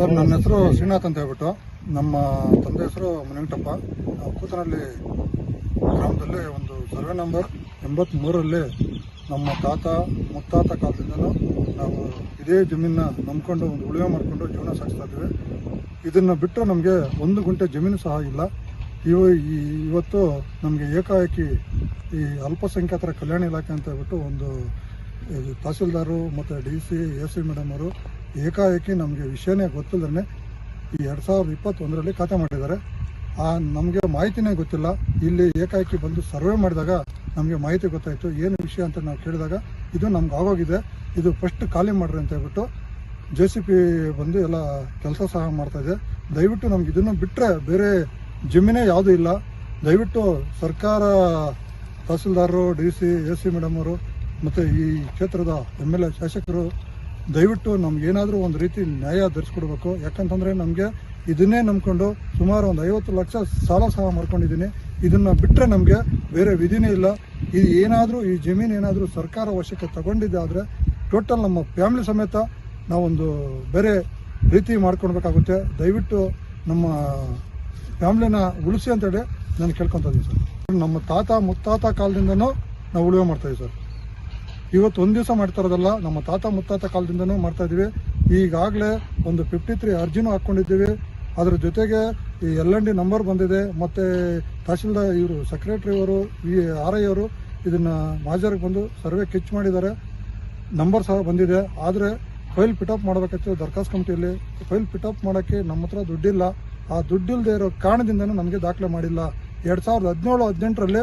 Sir, ನನ್ನ ಹೆಸರು ಶ್ರೀನಾಥ್ ಅಂತ ಹೇಳ್ಬಿಟ್ಟು. ನಮ್ಮ ತಂದೆ ಹೆಸರು ಮುನಿಂಟಪ್ಪ ನಾವು ಕೂತನಹಳ್ಳಿ ಗ್ರಾಮದಲ್ಲಿ ಒಂದು ಸರ್ವೆ ನಂಬರ್ ಎಂಬತ್ತ್ಮೂರರಲ್ಲಿ ನಮ್ಮ ತಾತ, ಮುತ್ತಾತ ಕಾಲದಿಂದಲೂ ನಾವು ಇದೇ ಜಮೀನ ನಂಬ್ಕೊಂಡು ಒಂದು ಉಳಿವೆ ಮಾಡಿಕೊಂಡು ಜೀವನ ಸಾಗಿಸ್ತಾ ಇದ್ದೀವಿ. ಇದನ್ನು ಬಿಟ್ಟು ನಮಗೆ ಒಂದು ಗುಂಟೆ ಜಮೀನು ಸಹ ಇಲ್ಲ. ಇವು ಈ- ಇವತ್ತು ನಮಗೆ ಏಕಾಏಕಿ ಈ ಅಲ್ಪಸಂಖ್ಯಾತರ ಕಲ್ಯಾಣ ಇಲಾಖೆ ಅಂತ ಹೇಳ್ಬಿಟ್ಟು ಒಂದು ತಹಸೀಲ್ದಾರು ಮತ್ತು D C, A C madam ಅವರು ಏಕಾಏಕಿ ನಮಗೆ ವಿಷಯನೇ ಗೊತ್ತಿಲ್ಲದೇ ಈ ಎರಡು ಸಾವಿರದ ಇಪ್ಪತ್ತೊಂದರಲ್ಲಿ ಖಾತೆ ಮಾಡಿದ್ದಾರೆ. ಆ ನಮಗೆ ಮಾಹಿತಿನೇ ಗೊತ್ತಿಲ್ಲ. ಇಲ್ಲಿ ಏಕಾಏಕಿ ಬಂದು ಸರ್ವೆ ಮಾಡಿದಾಗ ನಮಗೆ ಮಾಹಿತಿ ಗೊತ್ತಾಯಿತು. ಏನು ವಿಷಯ ಅಂತ ನಾವು ಕೇಳಿದಾಗ ಇದು ನಮ್ಗೆ ಆಗೋಗಿದೆ. ಇದು ಫಸ್ಟ್ ಖಾಲಿ ಮಾಡ್ರಿ ಅಂತ ಹೇಳ್ಬಿಟ್ಟು ಜೆ ಸಿ ಪಿ ಬಂದು ಎಲ್ಲ ಕೆಲಸ ಸಹ ಮಾಡ್ತಾ ಇದೆ. ದಯವಿಟ್ಟು ನಮ್ಗೆ ಇದನ್ನು ಬಿಟ್ಟರೆ ಬೇರೆ ಜಮೀನೇ ಯಾವುದೂ ಇಲ್ಲ. ದಯವಿಟ್ಟು ಸರ್ಕಾರ ತಹಸೀಲ್ದಾರರು D C, A C madam ಅವರು ಮತ್ತು ಈ ಕ್ಷೇತ್ರದ ಎಂ ಎಲ್ ಎ ಶಾಸಕರು ದಯವಿಟ್ಟು ನಮಗೇನಾದರೂ ಒಂದು ರೀತಿ ನ್ಯಾಯ ಧರಿಸ್ಕೊಡ್ಬೇಕು. ಯಾಕಂತಂದರೆ ನಮಗೆ ಇದನ್ನೇ ನಂಬ್ಕೊಂಡು ಸುಮಾರು ಒಂದು ಐವತ್ತು ಲಕ್ಷ ಸಾಲ ಸಹ ಮಾಡ್ಕೊಂಡಿದ್ದೀನಿ. ಇದನ್ನು ಬಿಟ್ಟರೆ ನಮಗೆ ಬೇರೆ ವಿಧಿನೇ ಇಲ್ಲ. ಇದು ಏನಾದರೂ ಈ ಜಮೀನು ಏನಾದರೂ ಸರ್ಕಾರ ವಶಕ್ಕೆ ತಗೊಂಡಿದ್ದಾದರೆ ಟೋಟಲ್ ನಮ್ಮ ಫ್ಯಾಮಿಲಿ ಸಮೇತ ನಾವೊಂದು ಬೇರೆ ರೀತಿ ಮಾಡ್ಕೊಳ್ಬೇಕಾಗುತ್ತೆ ದಯವಿಟ್ಟು ನಮ್ಮ ಫ್ಯಾಮ್ಲಿನ ಉಳಿಸಿ ಅಂತೇಳಿ ನಾನು ಕೇಳ್ಕೊತಾ ಇದ್ದೀನಿ ಸರ್. ನಮ್ಮ ತಾತ, ಮುತ್ತಾತ ಕಾಲದಿಂದನೂ ನಾವು ಉಳುವೆ ಮಾಡ್ತಾ ಇದ್ದೀವಿ ಸರ್. ಇವತ್ತು ಒಂದು ದಿವಸ ಮಾಡ್ತಾ ಇರೋದಲ್ಲ, ನಮ್ಮ ತಾತ ಮುತ್ತಾತ ಕಾಲದಿಂದನೂ ಮಾಡ್ತಾ ಇದೀವಿ ಈಗಾಗಲೇ ಒಂದು ಫಿಫ್ಟಿ ತ್ರೀ ಅರ್ಜಿನೂ ಹಾಕ್ಕೊಂಡಿದ್ದೀವಿ ಅದ್ರ ಜೊತೆಗೆ ಈ ಎಲ್ ಎನ್ ಡಿ ನಂಬರ್ ಬಂದಿದೆ. ಮತ್ತು ತಹಶೀಲ್ದಾರ್ ಇವರು ಸೆಕ್ರೆಟರಿ ಅವರು ವಿ ಆರ್ ಐ ಅವರು ಇದನ್ನು ಮಾಜರ್ಗೆ ಬಂದು ಸರ್ವೆ ಕೆಚ್ ಮಾಡಿದ್ದಾರೆ. ನಂಬರ್ ಸಹ ಬಂದಿದೆ. ಆದರೆ ಫೈಲ್ ಪಿಟಪ್ ಮಾಡಬೇಕಿತ್ತು ದರ್ಖಾಸ್ತು ಕಮಿಟಿಯಲ್ಲಿ ಫೈಲ್ ಪಿಟಪ್ ಮಾಡೋಕ್ಕೆ ನಮ್ಮ ಹತ್ರ ದುಡ್ಡಿಲ್ಲ. ಆ ದುಡ್ಡಿಲ್ಲದೆ ಇರೋ ಕಾರಣದಿಂದನೂ ನಮಗೆ ದಾಖಲೆ ಮಾಡಿಲ್ಲ. ಎರಡು ಸಾವಿರದ ಹದಿನೇಳು, ಹದಿನೆಂಟರಲ್ಲಿ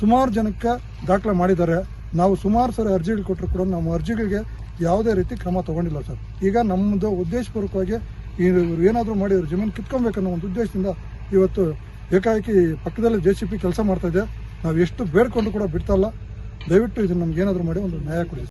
ಸುಮಾರು ಜನಕ್ಕೆ ದಾಖಲೆ ಮಾಡಿದ್ದಾರೆ. ನಾವು ಸುಮಾರು ಸರಿ ಅರ್ಜಿಗಳು ಕೊಟ್ಟರು ಕೂಡ ನಮ್ಮ ಅರ್ಜಿಗಳಿಗೆ ಯಾವುದೇ ರೀತಿ ಕ್ರಮ ತಗೊಂಡಿಲ್ಲ ಸರ್. ಈಗ ನಮ್ಮದು ಉದ್ದೇಶಪೂರ್ವಕವಾಗಿ ಇವರು ಏನಾದರೂ ಮಾಡಿ ಇವ್ರ ಜಮೀನು ಕಿತ್ಕೊಬೇಕನ್ನೋ ಒಂದು ಉದ್ದೇಶದಿಂದ ಇವತ್ತು ಏಕಾಏಕಿ ಪಕ್ಕದಲ್ಲಿ ಜೆ ಸಿ ಪಿ ಕೆಲಸ ಮಾಡ್ತಾ ಇದೆ. ನಾವು ಎಷ್ಟು ಬೇಡ್ಕೊಂಡು ಕೂಡ ಬಿಡ್ತಾ ಇಲ್ಲ. ದಯವಿಟ್ಟು ಇದನ್ನು ನಮ್ಗೆ ಏನಾದರೂ ಮಾಡಿ ಒಂದು ನ್ಯಾಯ ಕೊಡಿ